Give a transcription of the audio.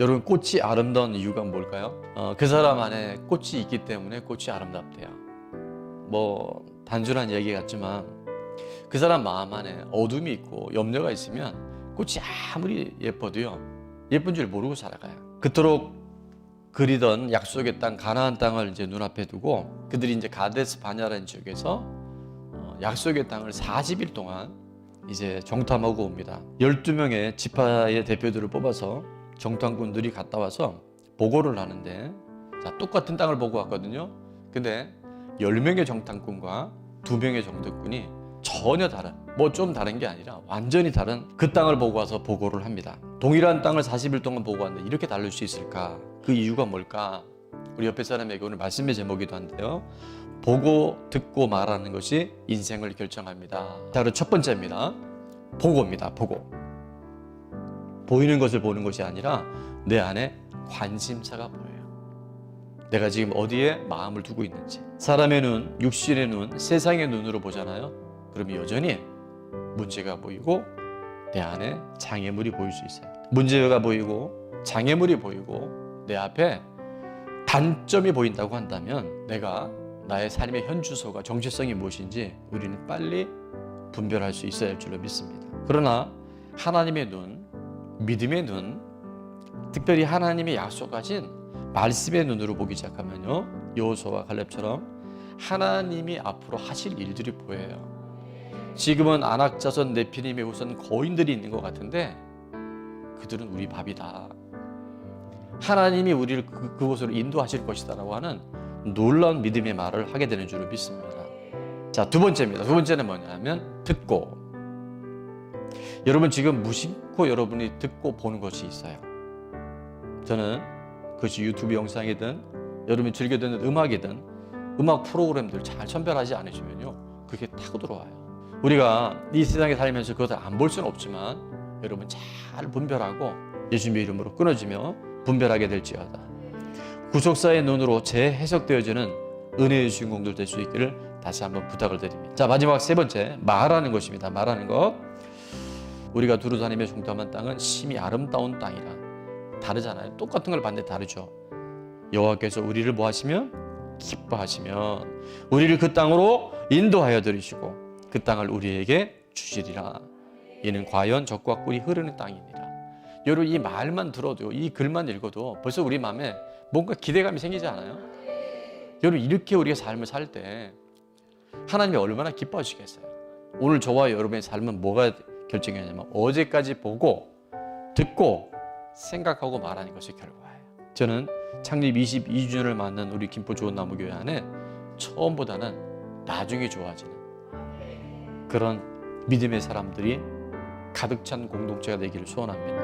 여러분 꽃이 아름다운 이유가 뭘까요? 어, 그 사람 안에 꽃이 있기 때문에 꽃이 아름답대요. 뭐 단순한 얘기 같지만 그 사람 마음 안에 어둠이 있고 염려가 있으면 꽃이 아무리 예뻐도요 예쁜 줄 모르고 살아가요. 그토록 그리던 약속의 땅 가나안 땅을 이제 눈앞에 두고 그들이 이제 가데스 바냐라는 지역에서 어, 약속의 땅을 40일 동안 이제 정탐하고 옵니다. 12명의 지파의 대표들을 뽑아서 정탐꾼들이 갔다 와서 보고를 하는데 자, 똑같은 땅을 보고 왔거든요. 근데 10명의 정탐꾼과 2명의 정탐꾼이 전혀 다른 뭐 좀 다른 게 아니라 완전히 다른 그 땅을 보고 와서 보고를 합니다. 동일한 땅을 40일 동안 보고 왔는데 이렇게 다를 수 있을까? 그 이유가 뭘까? 우리 옆에 사람에게 오늘 말씀의 제목이기도 한데요. 보고 듣고 말하는 것이 인생을 결정합니다. 자, 그럼 첫 번째입니다. 보고입니다. 보고. 보이는 것을 보는 것이 아니라 내 안에 관심사가 보여요. 내가 지금 어디에 마음을 두고 있는지. 사람의 눈, 육신의 눈, 세상의 눈으로 보잖아요. 그럼 여전히 문제가 보이고 내 안에 장애물이 보일 수 있어요. 문제가 보이고 장애물이 보이고 내 앞에 단점이 보인다고 한다면 내가 나의 삶의 현주소가 정체성이 무엇인지 우리는 빨리 분별할 수 있어야 할 줄로 믿습니다. 그러나 하나님의 눈, 믿음의 눈, 특별히 하나님의 약속하신 말씀의 눈으로 보기 시작하면요. 여호수아와 갈렙처럼 하나님이 앞으로 하실 일들이 보여요. 지금은 안악자손 네피림의 우선 거인들이 있는 것 같은데 그들은 우리 밥이다. 하나님이 우리를 그, 그곳으로 인도하실 것이다라고 하는 놀라운 믿음의 말을 하게 되는 줄을 믿습니다. 자, 두 번째입니다. 두 번째는 뭐냐면 듣고. 여러분 지금 무심코 여러분이 듣고 보는 것이 있어요. 저는 그것이 유튜브 영상이든 여러분이 즐겨 듣는 음악이든 음악 프로그램들 잘 선별하지 않으시면요. 그게 타고 들어와요. 우리가 이 세상에 살면서 그것을 안 볼 수는 없지만 여러분 잘 분별하고 예수님의 이름으로 끊어지며 분별하게 될지어다. 구속사의 눈으로 재해석되어지는 은혜의 주인공들 될 수 있기를 다시 한번 부탁을 드립니다. 자 마지막 세 번째 말하는 것입니다. 말하는 것. 우리가 두루 다니며 종탐한 땅은 심히 아름다운 땅이라 다르잖아요. 똑같은 걸 봤는데 다르죠. 여호와께서 우리를 뭐 하시면 기뻐하시면 우리를 그 땅으로 인도하여 들이시고 그 땅을 우리에게 주시리라. 이는 과연 적과 꿀이 흐르는 땅이니라. 여러분 이 말만 들어도 이 글만 읽어도 벌써 우리 마음에 뭔가 기대감이 생기지 않아요? 여러분 이렇게 우리가 삶을 살 때 하나님이 얼마나 기뻐하시겠어요? 오늘 저와 여러분의 삶은 뭐가 결정이냐면 어제까지 보고 듣고 생각하고 말하는 것이 결과예요. 저는 창립 22주년을 맞는 우리 김포 좋은 나무 교회 안에 처음보다는 나중에 좋아지는 그런 믿음의 사람들이 가득 찬 공동체가 되기를 소원합니다.